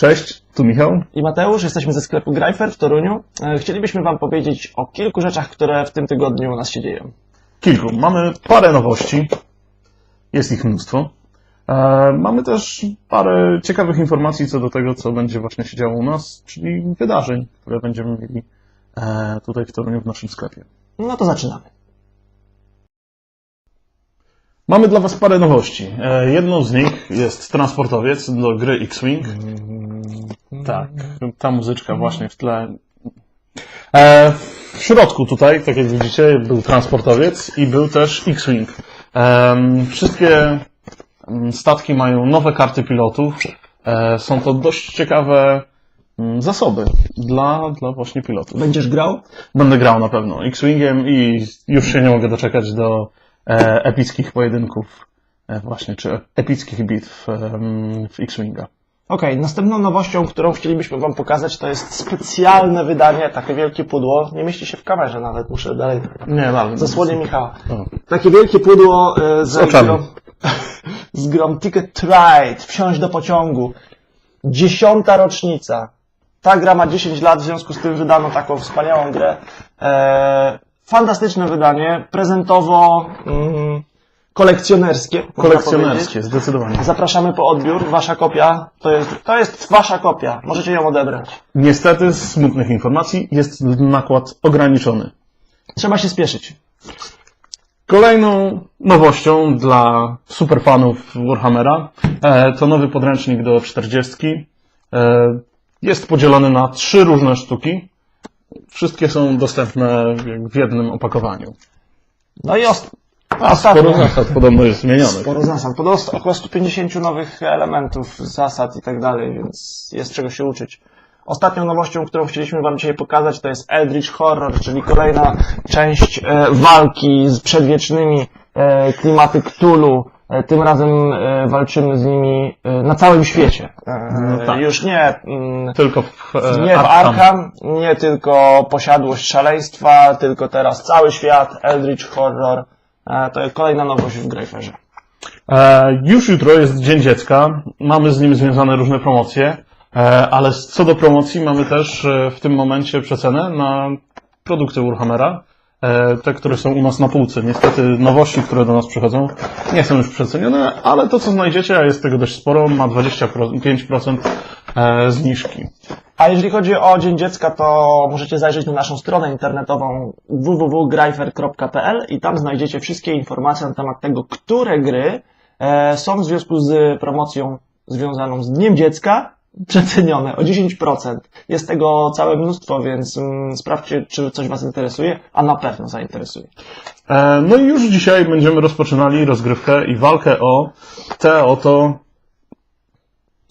Cześć, tu Michał. i Mateusz. Jesteśmy ze sklepu Greifer w Toruniu. E, Chcielibyśmy Wam powiedzieć o kilku rzeczach, które w tym tygodniu u nas się dzieją. Kilku. Mamy parę nowości. Jest ich mnóstwo. E, mamy też parę ciekawych informacji co do tego, co będzie właśnie się działo u nas, czyli wydarzeń, które będziemy mieli e, tutaj w Toruniu w naszym sklepie. No to zaczynamy. Mamy dla Was parę nowości. Jedną z nich jest transportowiec do gry X-Wing. Tak, ta muzyczka właśnie w tle. E, w środku tutaj, tak jak widzicie, był transportowiec i był też X-Wing. Em, wszystkie mm, statki mają nowe karty pilotów. E, są to dość ciekawe mm, zasoby dla, dla właśnie pilotów. Będziesz grał? Będę grał na pewno X-Wingiem i już się nie mogę doczekać do e, epickich pojedynków e, właśnie, czy epickich bitw em, w X-Winga. Okej, następną nowością, którą chcielibyśmy Wam pokazać, to jest specjalne wydanie, takie wielkie pudło. Nie mieści się w kamerze nawet, muszę dalej. Nie, ale... Zasłonię Michała. O. Takie wielkie pudło e, z, oczami. grą, z grą Ticket Ride, wsiąść do pociągu. Dziesiąta rocznica. Ta gra ma 10 lat, w związku z tym wydano taką wspaniałą grę. E, fantastyczne wydanie, prezentowo mm, kolekcjonerskie. Kolekcjonerskie, zdecydowanie. Zapraszamy po odbiór. Wasza kopia to jest, to jest wasza kopia. Możecie ją odebrać. Niestety, z smutnych informacji, jest nakład ograniczony. Trzeba się spieszyć. Kolejną nowością dla superfanów Warhammera e, to nowy podręcznik do 40. E, jest podzielony na trzy różne sztuki. Wszystkie są dostępne w jednym opakowaniu. No i ostatnio. sporo zasad podobno jest zmienionych. Sporo zasad. Podobno około 150 nowych elementów, zasad i tak dalej, więc jest czego się uczyć. Ostatnią nowością, którą chcieliśmy Wam dzisiaj pokazać, to jest Eldritch Horror, czyli kolejna część e, walki z przedwiecznymi e, klimaty Cthulhu. E, tym razem walczymy z nimi na całym świecie. No tak. Już nie mm, Tylko w, nie w. Arkham, nie tylko posiadłość szaleństwa, tylko teraz cały świat, Eldritch Horror. E, To kolejna nowość w Greyferze. E, już jutro jest Dzień Dziecka. Mamy z nim związane różne promocje, e, ale co do promocji mamy też w tym momencie przecenę na produkty Warhammera. E, te, które są u nas na półce. Niestety nowości, które do nas przychodzą, nie są już przecenione, ale to, co znajdziecie, a jest tego dość sporo, ma 25% e, zniżki. A jeżeli chodzi o Dzień Dziecka, to możecie zajrzeć na naszą stronę internetową www.greifer.pl i tam znajdziecie wszystkie informacje na temat tego, które gry e, są w związku z promocją związaną z Dniem Dziecka przecenione o 10%. Jest tego całe mnóstwo, więc mm, sprawdźcie, czy coś Was interesuje, a na pewno zainteresuje. E, No i już dzisiaj będziemy rozpoczynali rozgrywkę i walkę o te oto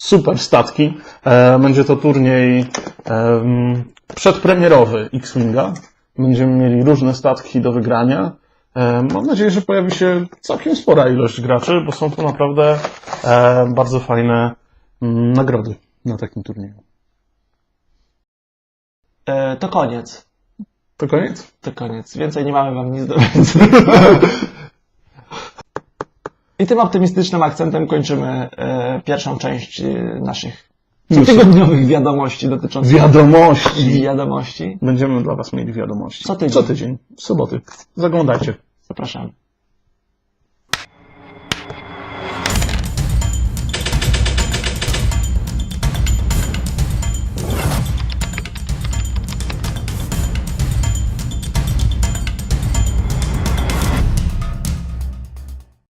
super statki. E, Będzie to turniej em, przedpremierowy X-Winga. Będziemy mieli różne statki do wygrania. E, Mam nadzieję, że pojawi się całkiem spora ilość graczy, bo są to naprawdę e, bardzo fajne mm, nagrody na takim turnieju. To koniec. To koniec? To koniec. Więcej nie mamy Wam nic do powiedzenia. I tym optymistycznym akcentem kończymy e, pierwszą część e, naszych cotygodniowych wiadomości dotyczących Wiadomości! wiadomości. Będziemy dla Was mieli wiadomości. Co tydzień. Co tydzień. W soboty. Zaglądajcie. Zapraszamy.